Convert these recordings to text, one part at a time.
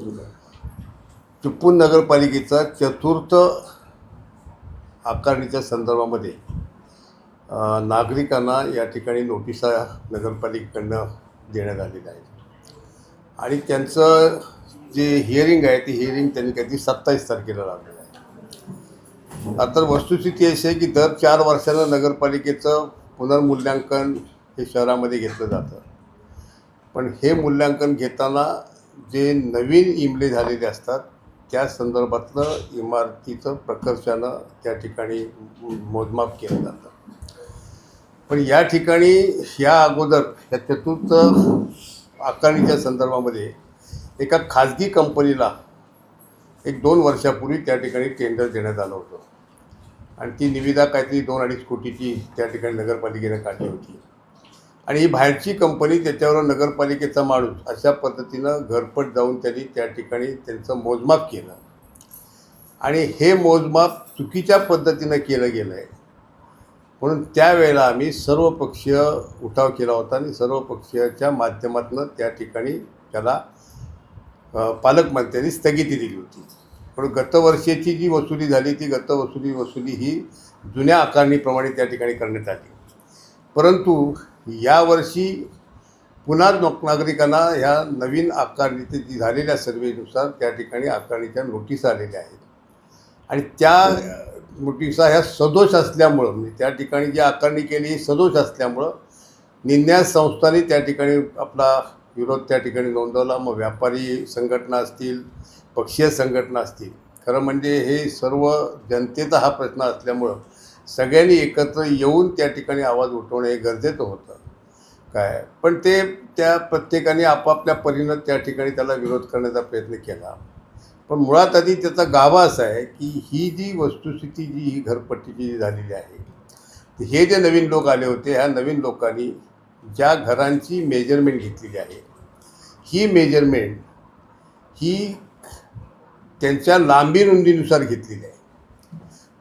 चिपळूण नगरपालिकेचा चतुर्थ आकारणीच्या संदर्भामध्ये नागरिकांना या ठिकाणी नोटिसा नगरपालिकेकडनं देण्यात आलेल्या आहेत आणि त्यांचं जे हिअरिंग आहे ते हिअरिंग त्यांनी काहीतरी सत्तावीस तारखेला लावलेलं आहे. आता वस्तुस्थिती अशी आहे की दर चार वर्षानं नगरपालिकेचं पुनर्मूल्यांकन हे शहरामध्ये घेतलं जातं. पण हे मूल्यांकन घेताना जे नवीन इमले झालेले असतात त्या संदर्भातलं इमारतीचं प्रकर्षानं त्या ठिकाणी मोजमाप केलं जातं. पण या ठिकाणी या अगोदर या चतुर्थ आकारणीच्या संदर्भामध्ये एका खाजगी कंपनीला एक दोन वर्षापूर्वी त्या ठिकाणी टेंडर देण्यात आलं होतं. आणि ती निविदा काहीतरी दोन अडीच कोटीची त्या ठिकाणी नगरपालिकेनं काढली होती. आणि ही बाहेरची कंपनी त्याच्यावर नगरपालिकेचा माणूस अशा पद्धतीनं घरपट जाऊन त्यांनी त्या ठिकाणी त्यांचं मोजमाप केलं. आणि हे मोजमाप चुकीच्या पद्धतीनं केलं गेलं आहे. म्हणून त्यावेळेला आम्ही सर्वपक्षीय उठाव केला होता आणि सर्व पक्षीयाच्या माध्यमातून त्या ठिकाणी त्याला पालकमंत्र्यांनी स्थगिती दिली होती. पण गतवर्षीची जी वसुली झाली ती गत वसुली वसुली ही जुन्या आकारणीप्रमाणे त्या ठिकाणी करण्यात आली. परंतु यावर्षी पुन्हा लोक नागरिकांना ह्या नवीन आकारणीचे जी झालेल्या सर्वेनुसार त्या ठिकाणी आकारणीच्या नोटीस आलेल्या आहेत. आणि त्या नोटिसा ह्या सदोष असल्यामुळं म्हणजे त्या ठिकाणी जी आकारणी केली ही सदोष असल्यामुळं निन्या संस्थांनी त्या ठिकाणी आपला विरोध त्या ठिकाणी नोंदवला. मग व्यापारी संघटना असतील पक्षीय संघटना असतील खरं म्हणजे हे सर्व जनतेचा हा प्रश्न असल्यामुळं सगळ्यांनी एकत्र येऊन त्या ठिकाणी आवाज उठवणं हे गरजेचं होतं. काय? पण ते त्या प्रत्येकाने आपापल्या परीनं त्या ठिकाणी त्याला विरोध करण्याचा प्रयत्न केला. पण मुळात आधी त्याचा गाभा असा आहे की ही जी वस्तुस्थिती जी ही घरपट्टीची जी झालेली आहे हे जे नवीन लोक आले होते ह्या नवीन लोकांनी ज्या घरांची मेजरमेंट घेतलेली आहे ही मेजरमेंट ही त्यांच्या लांबी रुंदीनुसार घेतलेली आहे.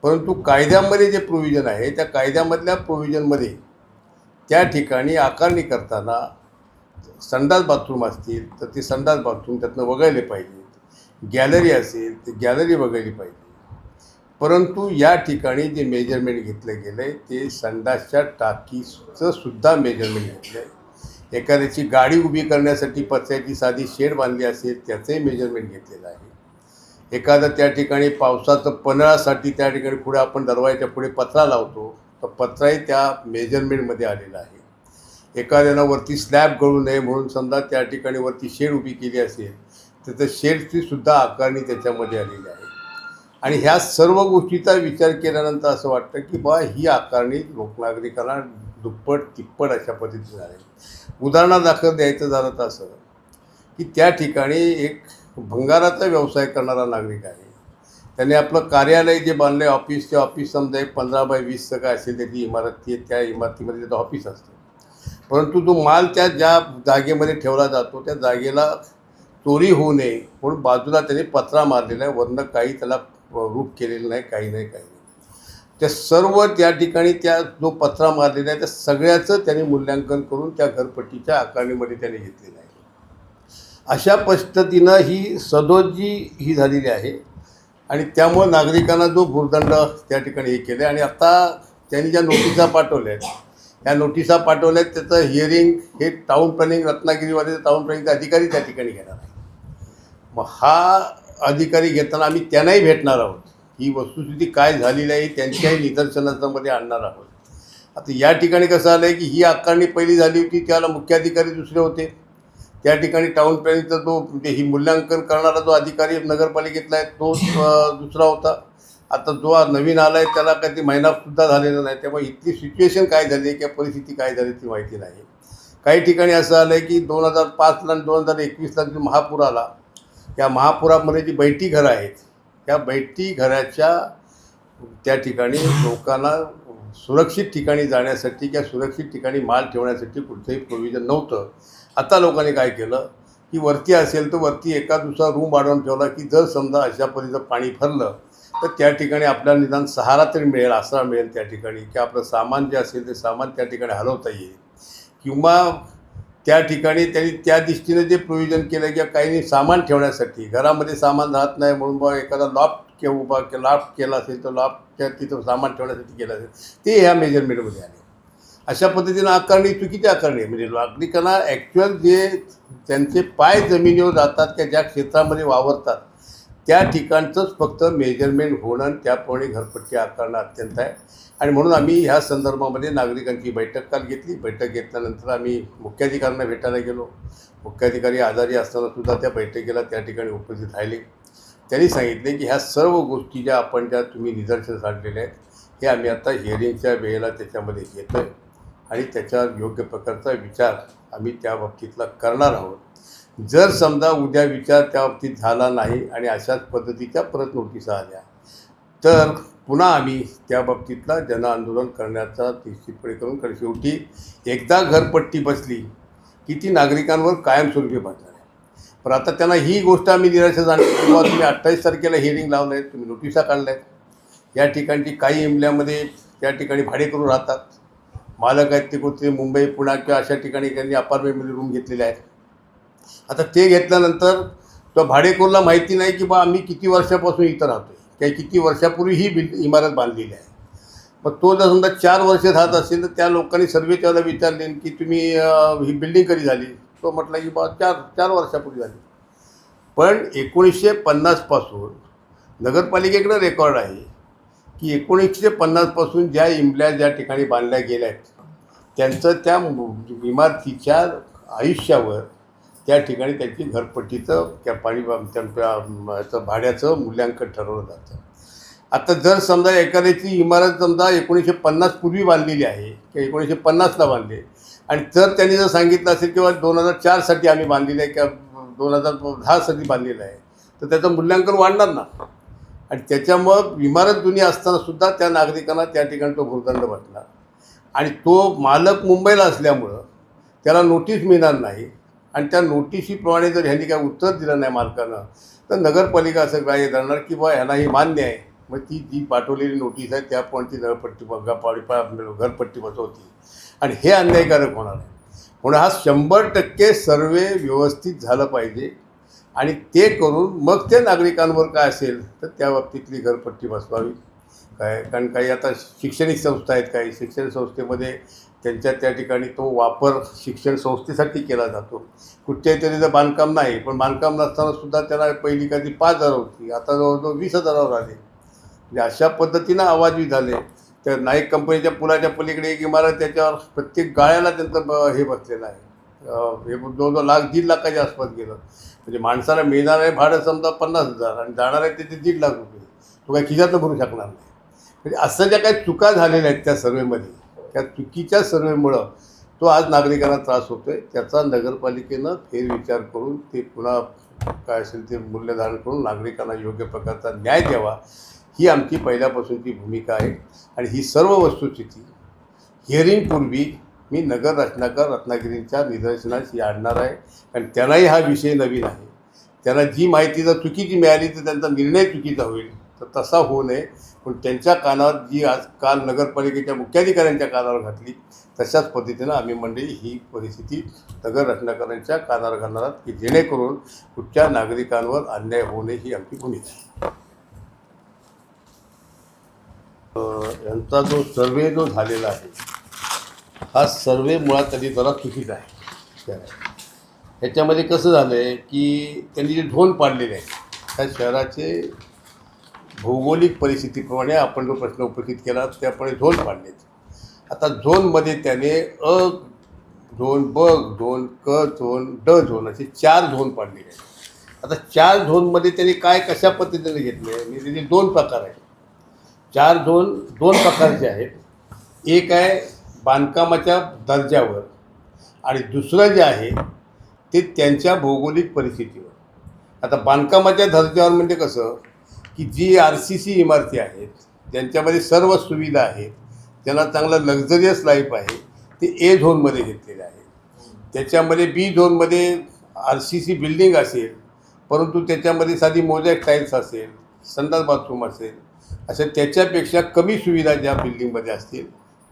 परंतु कायद्यामध्ये जे प्रोव्हिजन आहे त्या कायद्यामधल्या प्रोव्हिजनमध्ये त्या ठिकाणी आकारणी करताना संडास बाथरूम असतील तर ते संडास बाथरूम त्यातनं वगळले पाहिजेत गॅलरी असेल तर गॅलरी वगळली पाहिजे. परंतु या ठिकाणी जे मेजरमेंट घेतलं गेलं आहे ते संडासच्या टाकीचं सुद्धा मेजरमेंट घेतलं आहे एखाद्याची गाडी उभी करण्यासाठी पत्र्याची साधी शेड बांधली असेल त्याचंही मेजरमेंट घेतलेलं आहे. एखादं त्या ठिकाणी पावसाचं पन्हाळासाठी त्या ठिकाणी पुढे आपण दरवाजाच्या पुढे पत्रा लावतो तर पत्राही त्या मेजरमेंटमध्ये आलेला आहे. एखाद्यानं वरती स्लॅब गळू नये म्हणून समजा त्या ठिकाणी वरती शेड उभी केली असेल तर त्या शेडची सुद्धा आकारणी त्याच्यामध्ये आलेली आहे. आणि ह्या सर्व गोष्टीचा विचार केल्यानंतर असं वाटतं की बा ही आकारणी लोकनागरिकांना दुप्पट तिप्पट अशा पद्धतीने आहे उदाहरणादाखल द्यायचं झालं तर असं की त्या ठिकाणी एक भंगाराचा व्यवसाय करणारा नागरिक आहे. त्याने आपलं कार्यालय जे बांधलं आहे ऑफिस ते ऑफिस समजा एक पंधरा बाय वीसचं काय असेल त्याची इमारत ती आहे, त्या इमारतीमध्ये त्याचं ऑफिस असतं. परंतु तो माल त्या ज्या जागेमध्ये ठेवला जातो त्या जागेला चोरी होऊ नये म्हणून बाजूला त्याने पत्रा मारलेला आहे. वरनं काही त्याला रूप केलेलं नाही काही नाही काही नाही. त्या सर्व त्या ठिकाणी त्या जो पत्रा मारलेला आहे त्या सगळ्याचं त्याने मूल्यांकन करून त्या घरपट्टीच्या आकारणीमध्ये त्याने घेतलेलं आहे. अशा पद्धतीनं ही सदोजी ही झालेली आहे. आणि त्यामुळं नागरिकांना जो भूर्दंड त्या ठिकाणी हे केले आणि आता त्यांनी ज्या नोटिसा पाठवल्या आहेत या नोटिसा पाठवल्या आहेत त्याचं हिअरिंग हे टाऊन प्लॅनिंग रत्नागिरीमध्ये टाऊन प्लॅनिंगचे अधिकारी त्या ठिकाणी घेणार आहे मग हा अधिकारी घेताना आम्ही त्यांनाही भेटणार आहोत. ही वस्तुस्थिती काय झालेली आहे त्यांच्याही निदर्शनामध्ये आणणार आहोत. आता या ठिकाणी कसं आलं आहे की ही आकारणी पहिली झाली होती त्याला मुख्याधिकारी दुसरे होते. त्या ठिकाणी टाऊन प्लॅनिंगचा जो म्हणजे ही मूल्यांकन करणारा जो अधिकारी नगरपालिकेतला आहे तो दुसरा होता. आता जो नवीन आला आहे त्याला काही महिनासुद्धा झालेला नाही. त्यामुळे इथली सिच्युएशन काय झाली आहे किंवा परिस्थिती काय झाली ती माहिती नाही. काही ठिकाणी असं आलं आहे की दोन हजार पाचला आणि दोन हजार एकवीसला जो महापूर आला या महापुरामध्ये जी बैठी घरं आहेत त्या बैठी घराच्या त्या ठिकाणी लोकांना सुरक्षित ठिकाणी जाण्यासाठी किंवा सुरक्षित ठिकाणी माल ठेवण्यासाठी कुठचंही प्रोव्हिजन नव्हतं. आता लोकांनी काय केलं? की वरती असेल तर वरती एका दुसरा रूम वाढवून ठेवला की जर समजा अशा पद्धतीचं पाणी भरलं तर त्या ठिकाणी आपल्याला निदान सहारा तरी मिळेल आसरा मिळेल त्या ठिकाणी. की आपलं सामान जे असेल ते सामान त्या ठिकाणी हलवता येईल. किंवा त्या ठिकाणी त्यांनी त्या दृष्टीने जे प्रयोजन केलं किंवा काही सामान ठेवण्यासाठी. घरामध्ये सामान राहत नाही म्हणून बा एखादा लॉफ्ट किंवा उभा लॉफ्ट केला असेल तर लॉफ्टच्या तिथं सामान ठेवण्यासाठी केलं असेल. ते ह्या मेजरमेंटमध्ये आले. अशा पद्धतीनं आकारणी चुकीची आकारणी म्हणजे नागरिकांना ॲक्च्युअल जे त्यांचे पाय जमिनीवर जातात किंवा ज्या क्षेत्रामध्ये वावरतात त्या ठिकाणचंच फक्त मेजरमेंट होणं आणि त्याप्रमाणे घरपट्टी आकारणं अत्यंत आहे. आणि म्हणून आम्ही ह्या संदर्भामध्ये नागरिकांची बैठक काल घेतली. बैठक घेतल्यानंतर आम्ही मुख्याधिकाऱ्यांना भेटायला गेलो. मुख्याधिकारी आजारी असताना सुद्धा त्या बैठकीला त्या ठिकाणी उपस्थित राहिले. त्यांनी सांगितले की ह्या सर्व गोष्टी ज्या आपण ज्या तुम्ही निदर्शनास आणलेल्या आहेत हे आम्ही आता हिअरिंगच्या वेळेला त्याच्यामध्ये घेतो आहे आणि त्याच्यावर योग्य प्रकारचा विचार आम्ही त्या बाबतीतला करणार आहोत. जर समजा उद्या विचार त्या बाबतीत झाला नाही आणि अशाच पद्धतीच्या परत नोटिसा आल्या तर पुन्हा आम्ही त्या बाबतीतला जनआंदोलन करण्याचा निश्चितपणे करून कारण शेवटी एकदा घरपट्टी बसली की ती नागरिकांवर कायमस्वरूपी बसणार आहे. पण आता त्यांना ही गोष्ट आम्ही निराशा जाणली किंवा तुम्ही अठ्ठावीस तारखेला हिअरिंग लावलं आहे तुम्ही नोटिसा काढल्या आहेत या ठिकाणची काही इमल्यामध्ये त्या ठिकाणी भाडेकरू राहतात. मालक आहेत ते कुठे मुंबई पुणा किंवा अशा ठिकाणी त्यांनी अपार्टमेंटमध्ये रूम घेतलेले आहेत. आता ते घेतल्यानंतर तो भाडेकोरला माहिती नाही की बा आम्ही किती वर्षापासून इथं राहतो आहे किंवा किती वर्षापूर्वी ही बिल इमारत बांधलेली आहे. मग तो जर समजा चार वर्ष राहत असेल तर त्या लोकांनी सर्वे त्याला विचारले की तुम्ही ही बिल्डिंग कधी झाली? तो म्हटला की बा चार चार वर्षापूर्वी झाली. पण एकोणीसशे पन्नासपासून नगरपालिकेकडं रेकॉर्ड आहे की एकोणीसशे पन्नासपासून ज्या इमल्या ज्या ठिकाणी बांधल्या गेल्या आहेत त्यांचं त्या इमारतीच्या आयुष्यावर त्या ठिकाणी त्यांची घरपट्टीचं त्या पाणी त्यांच्या भाड्याचं मूल्यांकन ठरवलं जातं. आता जर समजा एखाद्याची इमारत समजा एकोणीसशे पन्नास पूर्वी बांधलेली आहे किंवा एकोणीसशे पन्नासला बांधली आणि जर त्यांनी जर सांगितलं असेल किंवा दोन हजार चारसाठी आम्ही बांधलेलं आहे किंवा दोन हजार दहासाठी बांधलेलं आहे तर त्याचं मूल्यांकन वाढणार ना? आणि त्याच्यामुळं इमारत जुनी असतानासुद्धा त्या नागरिकांना त्या ठिकाणी तो भूर्दंड बसणार आणि तो मालक मुंबईला असल्यामुळं त्याला नोटीस मिळणार नाही आणि त्या नोटिशीप्रमाणे जर ह्यांनी काय उत्तर दिलं नाही मालकानं तर नगरपालिका असं काय धरणार की बा ह्यांना ही मान्य आहे. मग ती जी पाठवलेली नोटीस आहे त्या पण ती नळपट्टी ब- घरपट्टी बसवती. आणि हे अन्यायकारक होणार आहे. म्हणून हा शंभर टक्के सर्वे व्यवस्थित झालं पाहिजे. आणि ते करून मग ते नागरिकांवर काय असेल तर त्या बाबतीतली घरपट्टी बसवावी. काय कारण काही आता शैक्षणिक संस्था आहेत काही शिक्षण संस्थेमध्ये त्यांच्या त्या ठिकाणी तो वापर शिक्षण संस्थेसाठी केला जातो. कुठच्याही तरी तर बांधकाम नाही पण बांधकाम नसताना सुद्धा त्याला पहिली कधी पाच हजार होती. आता जवळजवळ वीस हजारावर आले. म्हणजे अशा पद्धतीनं आवाजवी झाले. तर नाईक कंपनीच्या पुलाच्या पलीकडे एक इमारत त्याच्यावर प्रत्येक गाळ्याला त्यांचं ब- हे बसलेलं आहे. हे जवळजवळ लाख दीड लाखाच्या आसपास गेलं. म्हणजे माणसाला मिळणार आहे भाडं समजा पन्नास हजार आणि जाणार आहे त्याचे दीड लाख रुपये. तो काही खिशातलं भरू शकणार नाही. म्हणजे असं ज्या काही चुका झालेल्या आहेत त्या सर्वेमध्ये त्या चुकीच्या सर्वेमुळं तो आज नागरिकांना त्रास होतो आहे त्याचा नगरपालिकेनं फेरविचार करून ते पुन्हा काय असेल ते मूल्यधारण करून नागरिकांना योग्य प्रकारचा न्याय द्यावा. ही आमची पहिल्यापासूनची भूमिका आहे. आणि ही सर्व वस्तुस्थिती हिअरिंगपूर्वी मी नगर रचनाकार रत्नागिरींच्या निदर्शनास आणणार आहे. कारण त्यांनाही हा विषय नवीन आहे. त्यांना जी माहिती जर चुकीची मिळाली तर त्यांचा निर्णय चुकीचा होईल. तर तसा होऊ नये. पण त्यांच्या कानावर जी आज काल नगरपालिकेच्या मुख्याधिकाऱ्यांच्या कानावर घातली तशाच पद्धतीनं आम्ही मंडळी ही परिस्थिती नगर रचनाकारांच्या कानावर घालणार आहोत की जेणेकरून कुठच्या नागरिकांवर अन्याय होऊ नये ही आमची भूमिका आहे. यांचा जो सर्वे जो झालेला आहे हा सर्वे मुळात त्यांनी जरा चुकीचा आहे. ह्याच्यामध्ये कसं झालं आहे की त्यांनी जे ढोल पाडलेले आहेत त्या शहराचे भौगोलिक परिस्थितीप्रमाणे आपण जो प्रश्न उपस्थित केला त्याप्रमाणे झोन पाडलेत. आता झोनमध्ये त्याने अ झोन ब झोन क झोन ड झोन असे चार झोन पाडलेले आहेत. आता चार झोनमध्ये त्याने काय कशा पद्धतीने घेतले म्हणजे त्याचे दोन प्रकार आहेत. चार झोन दोन प्रकारचे आहेत. एक आहे बांधकामाच्या दर्जावर आणि दुसरं जे आहे ते त्यांच्या भौगोलिक परिस्थितीवर. आता बांधकामाच्या दर्जावर म्हणजे कसं की जी आर सी सी इमारती आहेत ज्यांच्यामध्ये सर्व सुविधा आहेत त्यांना चांगलं लक्झरियस लाईफ आहे ते ए झोनमध्ये घेतलेले आहे त्याच्यामध्ये बी झोनमध्ये आर सी सी बिल्डिंग असेल परंतु त्याच्यामध्ये साधी मोजॅक टाईल्स असेल संडास बाथरूम असेल अशा त्याच्यापेक्षा कमी सुविधा ज्या बिल्डिंगमध्ये असतील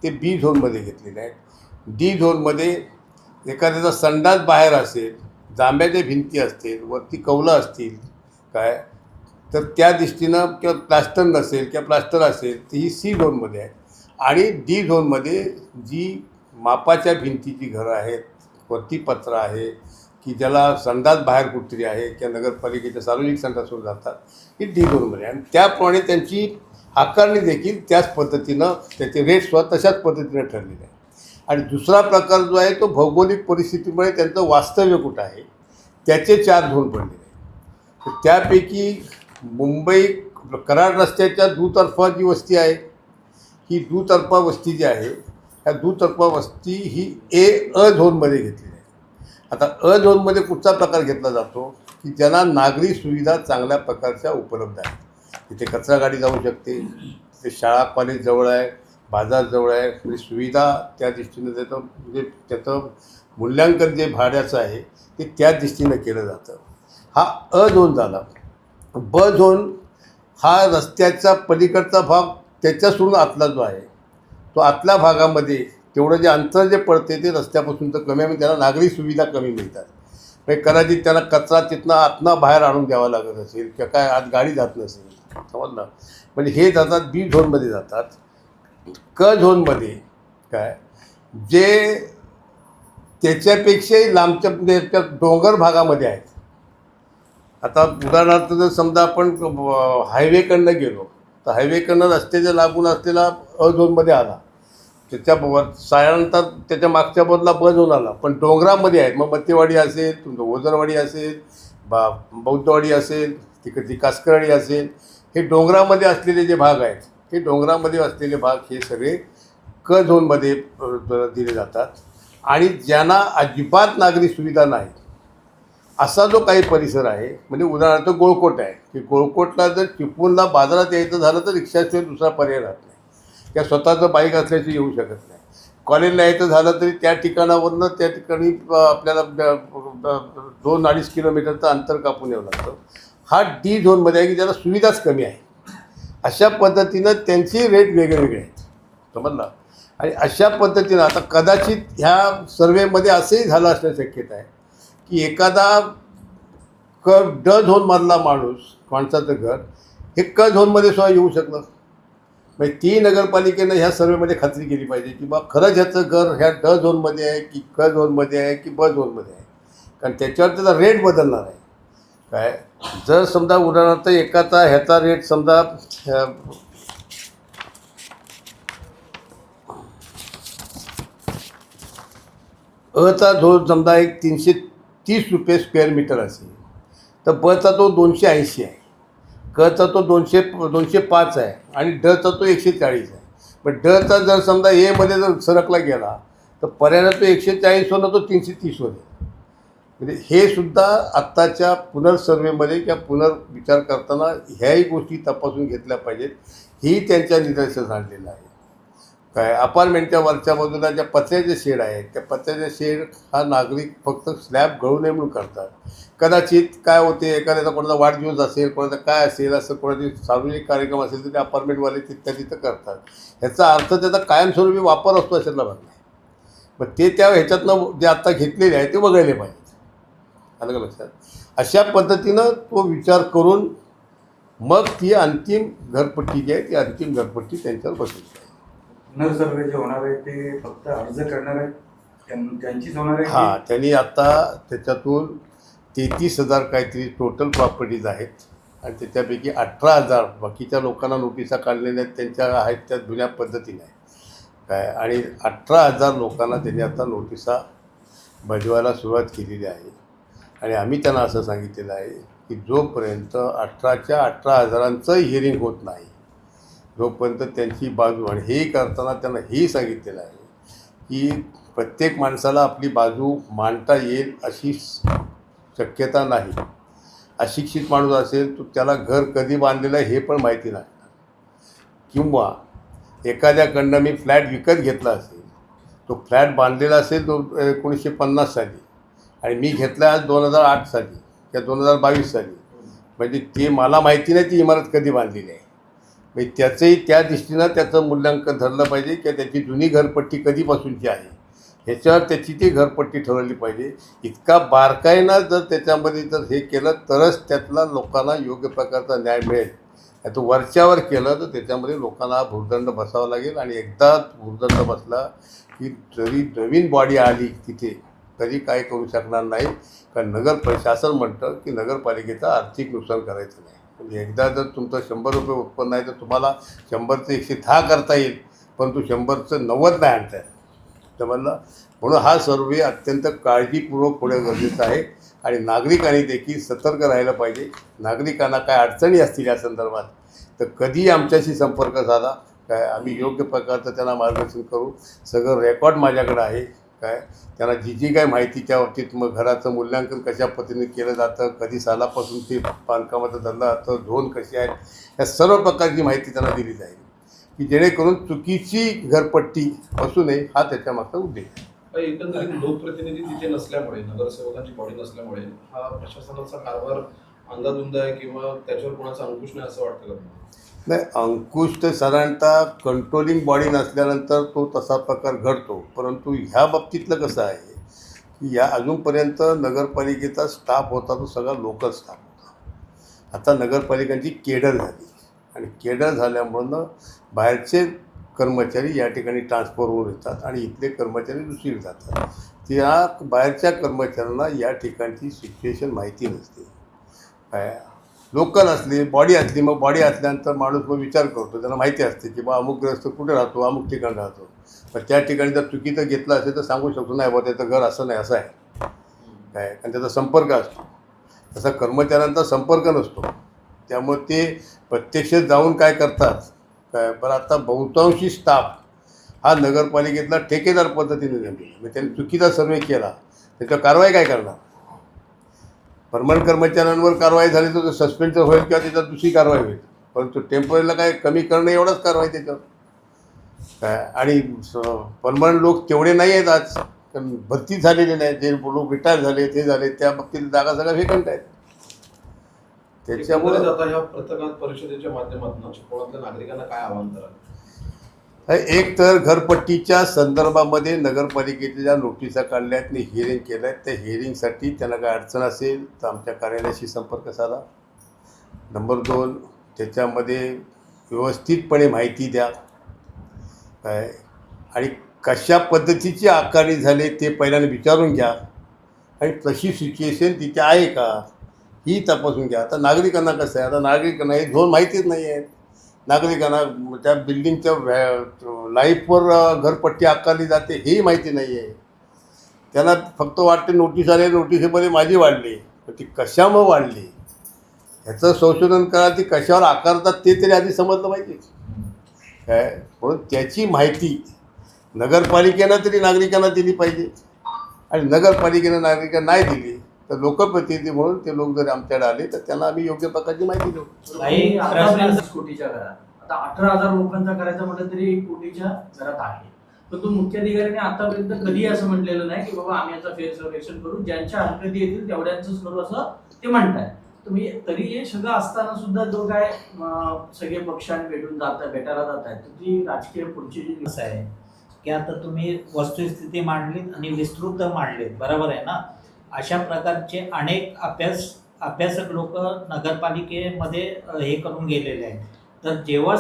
ते बी झोनमध्ये घेतलेले आहेत. डी झोनमध्ये एखाद्याचा संडास बाहेर असेल जांभ्याच्या भिंती असतील वरती कौलं असतील काय तर त्या दृष्टीनं किंवा प्लास्टर नसेल किंवा प्लास्टर असेल ती ही सी झोनमध्ये आहे. आणि डी झोनमध्ये जी मापाच्या भिंतीची घरं आहेत वरती पत्र आहे की ज्याला संडास बाहेर कुठतरी आहे किंवा नगरपालिकेच्या सार्वजनिक संडासवर जातात ही डी झोनमध्ये आहे. आणि त्याप्रमाणे त्यांची आकारणी देखील त्याच पद्धतीनं त्याचे रेट सुद्धा तशाच पद्धतीनं ठरलेले आहे आणि दुसरा प्रकार जो आहे तो भौगोलिक परिस्थितीमुळे त्यांचं वास्तव्य कुठं आहे त्याचे चार झोन पडलेले आहे तर त्यापैकी मुंबई कराड रस्त्याच्या दुतर्फा जी वस्ती आहे ही दुतर्फा वस्ती जी आहे ह्या दुतर्फा वस्ती ही ए अ झोनमध्ये घेतलेली आहे. आता अ झोनमध्ये कुठचा प्रकार घेतला जातो की ज्यांना नागरी सुविधा चांगल्या प्रकारच्या उपलब्ध आहेत. तिथे कचरा गाडी जाऊ शकते. तिथे शाळा कॉलेज जवळ आहे बाजार जवळ आहे. म्हणजे सुविधा त्या दृष्टीनं त्याचं म्हणजे त्याचं मूल्यांकन जे भाड्याचं आहे ते त्या दृष्टीनं केलं जातं. हा अ झोन झाला. ब झोन हा रस्त्याचा पलीकडचा भाग त्याच्यासोडून आतला जो आहे तो आतल्या भागामध्ये तेवढं जे अंतर जे पडते ते रस्त्यापासून तर कमी आहे. म्हणजे त्याला नागरी सुविधा कमी मिळतात. म्हणजे कदाचित त्याला कचरा तिथनं आतनं बाहेर आणून द्यावा लागत असेल किंवा काय आत गाडी जात नसेल. समजलं म्हणजे हे जातात बी झोनमध्ये जातात. क झोनमध्ये काय? जे त्याच्यापेक्षाही लांबच्या म्हणजे त्या डोंगर भागामध्ये आहेत. आता उदाहरणार्थ जर समजा आपण हायवेकडनं गेलो तर हायवेकडनं रस्त्याच्या लागून असलेला अ झोनमध्ये आला. त्याच्या साधारणतः त्याच्या मागच्या बाजूला ब झोन आला. पण डोंगरामध्ये आहेत मग मत्तेवाडी असेल तुमचं ओझरवाडी असेल बा बौद्धवाडी असेल तिकडची कासकरवाडी असेल हे डोंगरामध्ये असलेले जे भाग आहेत हे डोंगरामध्ये असलेले भाग हे सगळे क झोनमध्ये दिले जातात. आणि ज्यांना अजिबात नागरी सुविधा नाही असा जो काही परिसर आहे म्हणजे उदाहरणार्थ गोळकोट आहे की गोळकोटला जर चिपळूणला बाजारात यायचं झालं तर रिक्षाशिवाय दुसरा पर्याय राहत नाही. किंवा स्वतःचं बाईक असल्याची येऊ शकत नाही. कॉलेजला यायचं झालं तरी त्या ठिकाणावरनं त्या ठिकाणी आपल्याला दोन अडीच किलोमीटरचं अंतर कापून यावं लागतं. हा डी झोनमध्ये आहे की ज्याला सुविधाच कमी आहे. अशा पद्धतीनं त्यांचे रेट वेगळे वेगळे आहेत. समजलं? आणि अशा पद्धतीनं आता कदाचित ह्या सर्वेमध्ये असंही झालं असण्या शक्यता आहे की एखादा क ड झोनमधला माणूस माणसाचं घर हे क झोनमध्ये सुद्धा येऊ शकलं. म्हणजे ती नगरपालिकेनं ह्या सर्वेमध्ये खात्री केली पाहिजे की बा खरंच ह्याचं घर ह्या ड झोनमध्ये आहे की क झोनमध्ये आहे की ब झोनमध्ये आहे? कारण त्याच्यावर त्याचा रेट बदलणार आहे. काय? जर समजा उदाहरणार्थ एकाचा ह्याचा रेट समजा अ, अचा जो समजा एक तीनशे तीस रुपये स्क्वेअर मीटर असेल तर बचा तो दोनशे ऐंशी आहे कचा तो दोनशे दोनशे पाच आहे आणि डचा तो एकशे चाळीस आहे. पण डचा जर समजा एमध्ये जर सरकला गेला तर पर्यायानं तो एकशे चाळीस होणं तो तीनशे तीस होते म्हणजे हे सुद्धा आत्ताच्या पुनर्सर्वेमध्ये किंवा पुनर्विचार करताना ह्याही गोष्टी तपासून घेतल्या पाहिजेत. ही त्यांच्या निदर्शनास आणलेलं आहे. काय अपार्टमेंटच्या वरच्या बाजूला ज्या पत्र्याचे शेड आहेत त्या पत्र्याचे शेड हा नागरिक फक्त स्लॅब गळू नये म्हणून करतात. कदाचित काय होते एखाद्याचा कोणाचा वाढदिवस असेल कोणाचा काय असेल असं कोणाचे सार्वजनिक कार्यक्रम असेल तर ते अपार्टमेंटवाले तिथल्या तिथं करतात. ह्याचा अर्थ त्याचा कायमस्वरूपी वापर असतो अशातला भाग नाही. मग ते त्या ह्याच्यातनं जे आत्ता घेतलेले आहे ते वगळले पाहिजे आलं का लक्षात? अशा पद्धतीनं तो विचार करून मग ती अंतिम घरपट्टी जी आहे ती अंतिम घरपट्टी त्यांच्यावर बसवली पुनर्सर्वे जे होणार आहे ते फक्त अर्ज करणार आहेत त्यांचीच होणार आहे? हां त्यांनी आता त्याच्यातून तेहतीस हजार काहीतरी टोटल प्रॉपर्टीज आहेत. आणि त्याच्यापैकी अठरा हजार बाकीच्या लोकांना नोटिसा काढलेल्या आहेत त्यांच्या आहेत त्या जुन्या पद्धतीने आहे काय? आणि अठरा हजार लोकांना त्यांनी आता नोटिसा बजवायला सुरुवात केलेली आहे. आणि आम्ही त्यांना असं सांगितलेलं आहे की जोपर्यंत अठराच्या अठरा हजारांचं हिअरिंग होत नाही जोपर्यंत त्यांची बाजू आणि हे करताना त्यांना हे सांगितलेलं आहे की प्रत्येक माणसाला आपली बाजू मांडता येईल अशी शक्यता नाही. अशिक्षित माणूस असेल तर त्याला घर कधी बांधलेलं आहे हे पण माहिती नाही. किंवा एखाद्याकडनं मी फ्लॅट विकत घेतला असेल तो फ्लॅट बांधलेला असेल तो एकोणीसशे पन्नास साली. आणि मी घेतला आज दोन हजार आठ साली किंवा दोन हजार बावीस साली म्हणजे ते मला माहिती नाही ती इमारत कधी बांधलेली आहे म्हणजे त्याचंही त्या दृष्टीनं त्याचं मूल्यांकन धरलं पाहिजे किंवा त्याची जुनी घरपट्टी कधीपासूनची आहे. ह्याच्यावर त्याची ती घरपट्टी ठरवली पाहिजे. इतका बारकाईनं जर त्याच्यामध्ये जर हे केलं तरच त्यातला लोकांना योग्य प्रकारचा न्याय मिळेल. नाही वरच्यावर केलं तर त्याच्यामध्ये लोकांना भूर्दंड बसावा लागेल. आणि एकदा भूर्दंड बसला की जरी नवीन बॉडी आली तिथे तरी काय करू शकणार नाही कारण नगर प्रशासन म्हणतं की नगरपालिकेचं आर्थिक नुकसान करायचं नाही. म्हणजे एकदा जर तुमचं शंभर रुपये उत्पन्न आहे तर तुम्हाला शंभरचं एकशे दहा करता येईल. परंतु शंभरचं नव्वद नाही आणता येत. तर म्हणलं म्हणून हा सर्वे अत्यंत काळजीपूर्वक होणं गरजेचं आहे. आणि नागरिकांनी देखील सतर्क राहिलं पाहिजे. नागरिकांना काय अडचणी असतील या संदर्भात तर कधी आमच्याशी संपर्क साधा. काय आम्ही योग्य प्रकारचं त्यांना मार्गदर्शन करू. सगळं रेकॉर्ड माझ्याकडे आहे. काय? त्यांना जी जी काय माहिती त्या बाबतीत मग घराचं मूल्यांकन कशा पद्धतीने केलं जातं कधी सालापासून ते बांधकामाचा धंदा जातं झोन कसे आहेत या सर्व प्रकारची माहिती त्यांना दिली जाईल. की जेणेकरून चुकीची घरपट्टी असू नये हा त्याच्यामागचा उद्देश आहे. एकंदरीत लोकप्रतिनिधी तिथे नसल्यामुळे नगरसेवकांची बॉडी नसल्यामुळे हा प्रशासनाचा कारभार अंदाधुंद आहे किंवा त्याच्यावर कोणाचा अंकुश नाही असं वाटतं नाही अंकुश तर साधारणतः कंट्रोलिंग बॉडी नसल्यानंतर तो तसा प्रकार घडतो. परंतु ह्या बाबतीतलं कसं आहे की या अजूनपर्यंत नगरपालिकेचा स्टाफ होता तो सगळा लोकल स्टाफ होता. आता नगरपालिकांची केडर झाली. आणि केडर झाल्यामुळं बाहेरचे कर्मचारी या ठिकाणी ट्रान्सफर होऊन येतात आणि इथले कर्मचारी दुसरीकडे जातात. त्या बाहेरच्या कर्मचाऱ्यांना या ठिकाणची सिच्युएशन माहिती नसते. लोकल असली बॉडी असली मग बॉडी असल्यानंतर माणूस मग विचार करतो. त्याला माहिती असते की बा अमुक ग्रस्त कुठे राहतो अमुक ठिकाणी राहतो. पण त्या ठिकाणी जर चुकीचं घेतलं असेल तर सांगू शकतो नाही बा त्याचं घर असं नाही असं आहे. काय? आणि त्याचा संपर्क असतो. तसा कर्मचाऱ्यांचा संपर्क नसतो. त्यामुळे ते प्रत्यक्ष जाऊन काय करतात? काय? बरं आता बहुतांशी स्टाफ हा नगरपालिकेतला ठेकेदार पद्धतीने नेमलेला म्हणजे त्यांनी चुकीचा सर्वे केला. त्याच्यावर कारवाई काय करणार? परमनंट कर्मचाऱ्यांवर कारवाई झाली तर सस्पेंड होईल किंवा त्याच्यात दुसरी कारवाई होईल. परंतु टेम्पररीला काय कमी करणं एवढंच कारवाई त्याच्यावर. काय आणि परमनंट लोक तेवढे नाही आहेत आज. कारण भरती झालेले नाही. जे लोक रिटायर झाले ते झाले त्या बाबतीत जागा सगळ्या वेकंट आहेत. त्याच्यामुळे आता ह्या पत्रकार परिषदेच्या माध्यमातून? चिपळूणच्या नागरिकांना काय आवाहन कराल? एक तर घरपट्टीच्या संदर्भामध्ये नगरपालिकेच्या ज्या नोटिसा काढल्या आहेत आणि हिअरिंग केलं आहे त्या हिअरिंगसाठी त्यांना काय अडचण असेल तर आमच्या कार्यालयाशी संपर्क साधा. नंबर दोन त्याच्यामध्ये व्यवस्थितपणे माहिती द्या. काय आणि कशा पद्धतीची आकारणी झाली ते पहिल्यांदा विचारून घ्या. आणि तशी सिच्युएशन तिथे आहे का ही तपासून घ्या. आता नागरिकांना कसं आहे? आता नागरिकांना हे झोन माहितीच नाही आहे नागरिकांना त्या बिल्डिंगच्या व्हॅ लाईफवर घरपट्टी आकारली जाते हेही माहिती नाही आहे त्याला फक्त वाटते नोटीस आले नोटिसीमध्ये माझी वाढली. पण ती कशामुळे वाढली? ह्याचं संशोधन करा ती कशावर आकारतात ते तरी आधी समजलं पाहिजे. काय? म्हणून त्याची माहिती नगरपालिकेनं तरी नागरिकांना दिली पाहिजे. आणि नगरपालिकेनं नागरिकांना नाही दिली तर लोकप्रतिनिधी म्हणून ते लोक जर आमच्याकडे आले तर त्यांना आम्ही योग्य प्रकारची माहिती देऊ. काही आता कोटीच्या घरात. आता अठरा हजार लोकांचा करायचं म्हटलं तरी एक कोटीच्या घरात आहे. पण तो मुख्याधिकाऱ्याने आतापर्यंत कधी असं म्हटलेलं नाही की बाबा आम्ही याचा फेर सर्वेक्षण करू. ज्यांच्या हरकती येतील तेवढ्यांचंच करू असं ते म्हणताय तुम्ही तरी हे सगळं असताना सुद्धा जो काय सगळे पक्षाने भेटून जात भेटायला जात आहेत तुझी राजकीय पुढची जी दिवस आहे की आता तुम्ही वस्तुस्थिती मांडलीत आणि विस्तृत मांडलीत. बरोबर आहे ना? अशा प्रकारचे अनेक अभ्यास अभ्यासक लोक नगरपालिकेमध्ये हे करून गेलेले आहेत. तर जेव्हा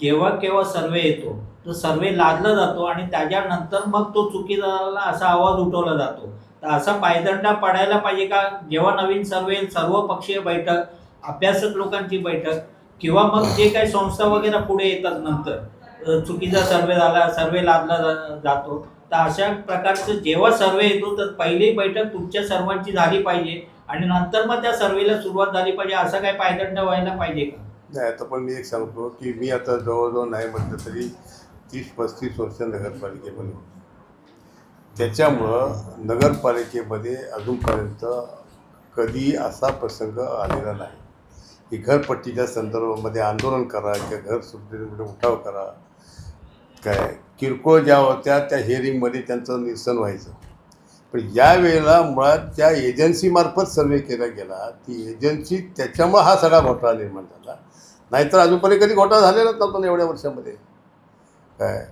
जेव्हा केव्हा सर्वे येतो तो सर्वे लादला जातो आणि त्याच्यानंतर मग तो चुकीदाराला असा आवाज उठवला जातो. तर असा पायदंडा पडायला पाहिजे का? जेव्हा नवीन सर्वे सर्व पक्षीय बैठक अभ्यासक लोकांची बैठक किंवा मग जे काही संस्था वगैरे पुढे येतात नंतर चुकीचा सर्वे झाला सर्वे लादला जातो तर अशा प्रकारचं जेव्हा सर्वे येतो तर पहिली बैठक तुमच्या सर्वांची झाली पाहिजे आणि नंतर मग त्या सर्वेला सुरुवात झाली पाहिजे. असा काय पायदंड व्हायला पाहिजे का? नाही आता पण मी एक सांगतो की मी आता जवळजवळ नाही म्हटलं तरी तीस पस्तीस वर्ष नगरपालिकेमध्ये त्याच्यामुळं नगरपालिकेमध्ये अजूनपर्यंत कधी असा प्रसंग आलेला नाही. की घरपट्टीच्या संदर्भामध्ये आंदोलन करा किंवा घर सुटण्यामध्ये उठाव करा. काय किरकोळ ज्या होत्या त्या हिअरिंगमध्ये त्यांचं निरसन व्हायचं. पण या वेळेला मुळात ज्या एजन्सीमार्फत सर्वे केला गेला ती एजन्सी त्याच्यामुळं हा सगळा घोटाळा निर्माण झाला. नाहीतर अजूनपर्यंत कधी घोटाळा झालेलाच नव्हता ना एवढ्या वर्षामध्ये. काय?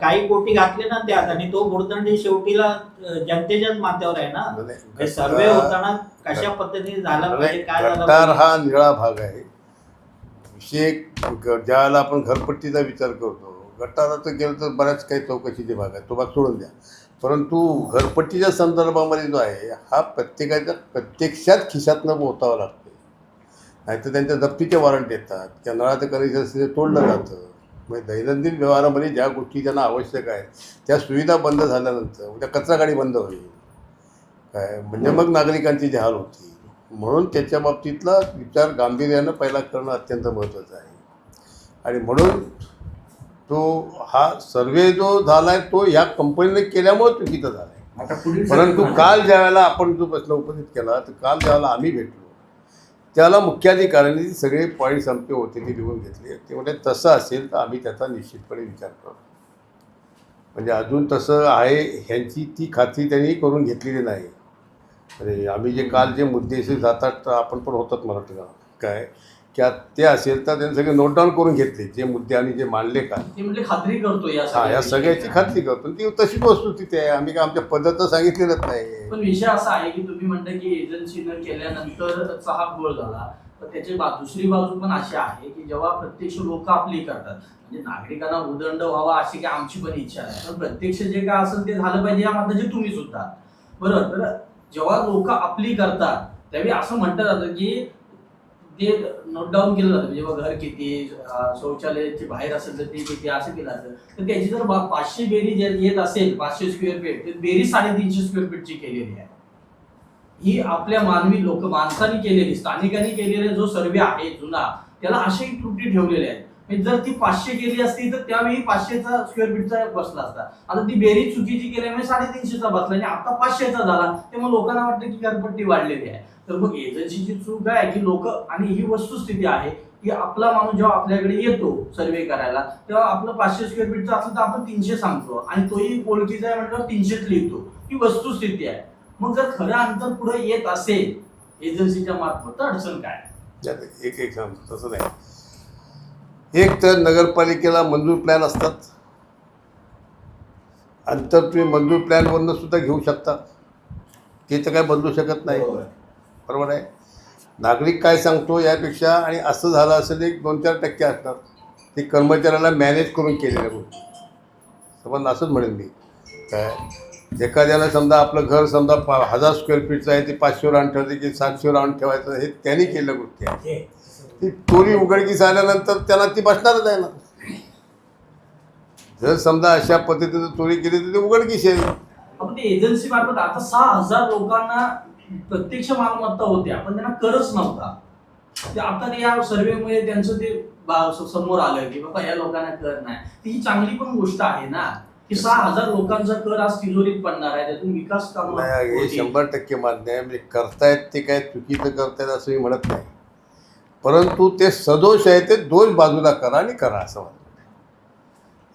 काही कोटी घातले ना त्यात आणि तो भुर्दंड शेवटीला जनतेच्याच माथ्यावर आहे ना. सर्वे होताना कशा पद्धतीने झाला गटार पाहिजे. हा निळा भाग आहे. विषय ग- ज्यावेळेला आपण घरपट्टीचा विचार करतो गटाराचं गेलं तर बऱ्याच काही चौकशीचे भाग आहे तो भाग सोडून द्या. परंतु घरपट्टीच्या संदर्भामध्ये जो आहे हा प्रत्येकाच्या प्रत्यक्षात खिशातनं पोहोचावा लागतो. नाहीतर त्यांच्या जप्तीचे वॉरंट येतात किंवा नळाचं कनेक्शन ते तोडलं जातं. म्हणजे दैनंदिन व्यवहारामध्ये ज्या गोष्टी त्यांना आवश्यक आहेत त्या सुविधा बंद झाल्यानंतर उद्या कचरा गाडी बंद होईल. काय? म्हणजे मग नागरिकांची जी हाल होती. म्हणून त्याच्या बाबतीतला विचार गांभीर्यानं पहिला करणं अत्यंत महत्त्वाचं आहे. आणि म्हणून तो हा सर्वे जो झाला आहे तो ह्या कंपनीने केल्यामुळे चुकीचा झाला आहे परंतु काल ज्या वेळेला आपण जो प्रश्न उपस्थित केला तर काल ज्यावेळेला आम्ही भेटलो त्याला मुख्याधिकाऱ्यांनी सगळे पॉईंट संपे होते ते लिहून घेतले. ते म्हणजे तसं असेल तर आम्ही त्याचा निश्चितपणे विचार करू. म्हणजे अजून तसं आहे ह्यांची ती खात्री त्यांनी करून घेतलेली नाही. अरे आम्ही जे काल जे मुद्देशी जातात आपण पण होतात मराठीला काय? की ते असेल तर त्यांनी सगळे नोट डाऊन करून घेतले जे मुद्दे आणि जे मांडले काल ते म्हणजे खात्री करतो या हा या सगळ्याची. खात्री करतो. ती तशीच वस्तुस्थिती आहे. आम्ही काय आमच्या पद्धत सांगितलेलंच नाही. पण विषय असा आहे की तुम्ही म्हणता की एजन्सीनं केल्यानंतरचा हा गोळ झाला. तर त्याची बा दुसरी बाजू पण अशी आहे की जेव्हा प्रत्यक्ष लोक आपली करतात म्हणजे नागरिकांना उदंड व्हावा अशी काय आमची पण इच्छा आहे पण प्रत्यक्ष जे काय असेल ते झालं पाहिजे या मताचे तुम्ही सुद्धा. बरोबर तर जेव्हा लोक आपली करतात त्यावेळी असं म्हटलं जातं की ते नोट डाऊन केलं जातं. म्हणजे जेव्हा घर किती शौचालयाची बाहेर असेल तर ते किती असं केलं जातं. तर त्याची जर बा- पाचशे बेरी जर येत असेल पाचशे स्क्वेअर फीट तर बेरी साडेतीनशे स्क्वेअर फीटची केलेली आहे. ही आपल्या मानवी लोक माणसांनी केलेली स्थानिकांनी केलेला जो सर्वे आहे जुना त्याला अशाही त्रुटी ठेवलेल्या आहेत. जर ती पाचशे केली असती तर त्यावेळी पाचशेचा स्क्वेअर फीटचा बसला असता आता ती बेरी चुकीची केल्यामुळे साडेतीनशेचा बसला आणि आता पाचशेचा झाला तेव्हा लोकांना वाटतं की घरपट्टी वाढलेली आहे तर मग एजन्सीची चूक आहे की लोक आणि ही वस्तुस्थिती आहे की आपला माणूस जेव्हा आपल्याकडे येतो सर्वे करायला तेव्हा आपलं पाचशे स्क्वेअर फीटचं असलं तर आपण तीनशे सांगतो आणि तोही ओळखीचा आहे म्हटल्यावर तीनशेच लिहितो ही वस्तुस्थिती आहे मग जर खरं अंतर पुढे येत असेल एजन्सीच्या मार्फत तर अडचण काय एक एक सांगतो तसं नाही एक तर नगरपालिकेला मंजूर प्लॅन असतात. अंतर तुम्ही मंजूर प्लॅनवरनं सुद्धा घेऊ शकता. ते तर काय बदलू शकत नाही. बरोबर. आहे. नागरिक काय सांगतो यापेक्षा आणि असं झालं असेल एक दोन चार टक्के असणार. ते कर्मचाऱ्याला मॅनेज करून केलेल्या गोष्टी समज असंच म्हणेन मी. काय? एखाद्याला समजा आपलं घर समजा पा हजार स्क्वेअर फीटचं आहे ते पाचशेवर आणून ठेवायचं की सातशेवर आणून ठेवायचं हे त्यांनी केलेल्या गोष्टी आहे ती चोरी उघडकीस आल्यानंतर त्यांना ती बसणारच आहे ना. जर समजा अशा पद्धतीनं चोरी केली तर ते उघडकीस आहे आपण ते एजन्सी मार्फत आता सहा हजार लोकांना प्रत्यक्ष मालमत्ता होत्या पण त्यांना करच नव्हता. ते आता ते या सर्वेमुळे त्यांचं ते बा- स- समोर आलं की बाबा या लोकांना कर नाही. ती ही चांगली पण गोष्ट आहे ना की सहा हजार लोकांचा कर आज तिजोरीत पडणार आहे. त्यातून विकास कामं नाही हे. शंभर टक्के मान्य आहे. म्हणजे करतायत ते काय चुकीचं करतायत असं मी म्हणत नाही. परंतु ते सदोष आहे ते दोष बाजूला करा आणि करा असं वाटतं.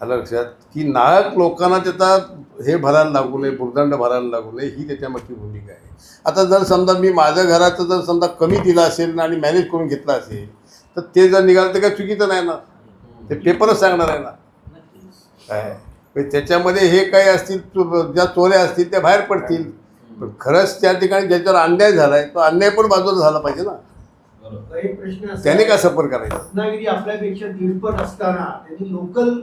आलं लक्षात? की नायक लोकांना त्याचा हे भरायला लागू नये भुर्दंड भरायला लागू नये ही त्याच्यामागची भूमिका आहे. आता जर समजा मी माझ्या घराचं जर समजा कमी दिलं असेल आणि मॅनेज करून घेतलं असेल तर ते जर निघालं तर काय चुकीचं नाही ना? ते पेपरच सांगणार आहे ना? काय? म्हणजे त्याच्यामध्ये हे काही असतील चो- ज्या चोऱ्या असतील त्या बाहेर पडतील. पण खरंच त्या ठिकाणी ज्याच्यावर अन्याय झाला आहे तो अन्याय पण बाजूला झाला पाहिजे ना? एक प्रश्न असा त्याने का सफर करायचं? रत्नागिरी आपल्यापेक्षा दीडपट असताना त्यांनी लोकल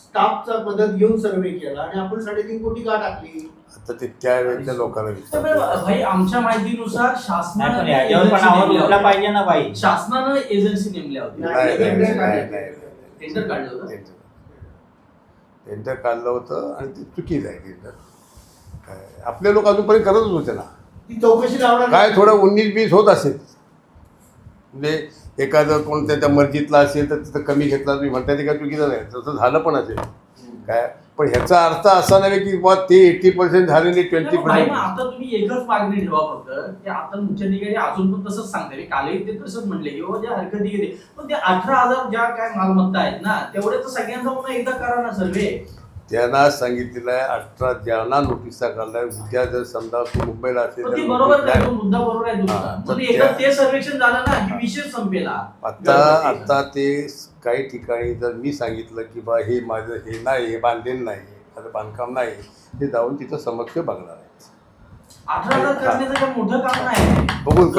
स्टाफचा मदत घेऊन सर्वे केला आणि आपण साडेतीन कोटी का टाकली? आता ते त्यावेळेच्या लोकांना तर विचार बरं, भाई आमच्या माहितीनुसार नाही पण शासनाने याच्यावर पण एजन्सी आवाज नेमल्या उठला होत्या. पाहिजे ना बाई शासनानं एजन्सी नेमल्या होत्या नाही, नाही, नाही, टेंडर नाही, काढलं. नाही, टेंडर काढलं होतं? टेंडर टेंडर काढलं होतं आणि ते चुकीचं आहे टेंडर काय आपले लोक अजूनपर्यंत करतच होते ना. ती चौकशी लावणार काय थोडं उन्नीस बीस होत असेल. म्हणजे एखादं कोण त्याच्या मर्जीतला असेल तर तिथं कमी घेतला तुम्ही म्हणता ते काय चुकीचं नाही. तसं झालं पण असेल. काय? पण ह्याचा अर्थ असा नाही की बुवा ते एट्टी पर्सेंट झालेली ट्वेंटी नाही, मग पर्सेंट आता तुम्ही एकच मागणी ठेवा फक्त की आता मुख्याधिकारी अजून पण तसंच सांगते कालही ते तसंच म्हणले की बाबा ज्या हरकती घेते पण ते अठरा हजार ज्या काय मालमत्ता आहेत ना तेवढ्या तर सगळ्यांचा म्हणून एकदा करा ना सर्वे त्यांना सांगितलेलं आहे अठरा ज्यांना नोटिसा काढलाय उद्या जर समजा तू मुंबईला असेल तर संपेला. आता आता ते काही ठिकाणी जर मी सांगितलं की बा हे माझं हे नाही हे बांधलेलं नाही माझं बांधकाम नाही ते जाऊन तिथं समक्ष बघणार आहे. बघून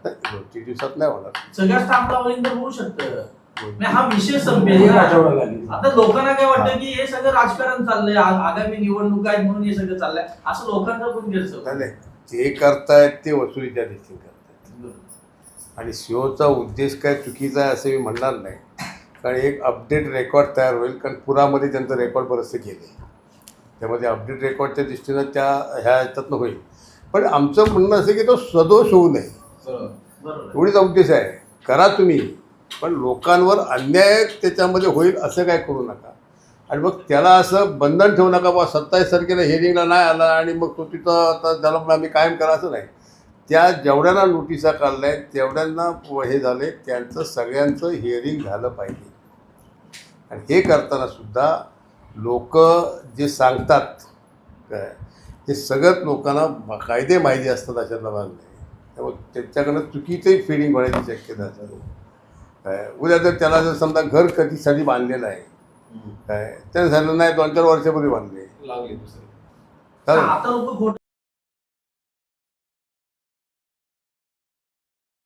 दोन तीन दिवसात नाही होणार. सगळ्या म्हणजे हा विषय संपेल. ना. आता लोकांना काय वाटतं की हे सगळं राजकारण चाललंय आ- आगामी निवडणुका आहेत म्हणून हे सगळं चाललंय. असं लोकांचा पण नाही गैरसमज नाही. जे करतायत ते वसुलीच्या दृष्टीने करतायत. आणि शिवचा उद्देश काय चुकीचा आहे असं मी म्हणणार नाही. कारण एक अपडेट रेकॉर्ड तयार होईल कारण पुरामध्ये त्यांचं रेकॉर्ड बरंचसं केलं त्यामध्ये अपडेट रेकॉर्डच्या दृष्टीनं त्या ह्या याच्यातनं होईल. पण आमचं म्हणणं असं की तो सदोष होऊ नये. बरोबर. एवढीच उद्देश आहे. करा तुम्ही. पण लोकांवर अन्याय त्याच्यामध्ये होईल असं काय करू नका. आणि मग त्याला असं बंधन ठेवू नका बा सत्तावीस तारखेला हिअरिंगला नाही आला आणि मग तो तिथं आता त्याला मग आम्ही कायम करा असं नाही. त्या जेवढ्यांना नोटिसा काढल्या आहेत तेवढ्यांना हे झाले त्यांचं सगळ्यांचं हिअरिंग झालं पाहिजे. आणि हे करताना सुद्धा लोक जे सांगतात काय हे सगळ्यात लोकांना कायदे माहिती असतात अशातला भाग नाही. त्यामुळे त्यांच्याकडनं चुकीचंही फिडिंग होण्याची शक्यता असते. काय? उद्या जर त्याला जर समजा घर कधीसाठी बांधलेलं आहे काय? त्यानं झालं नाही दोन चार वर्षापूर्वी बांधले. लागली दुसरी. चालेल. आता लोक खोट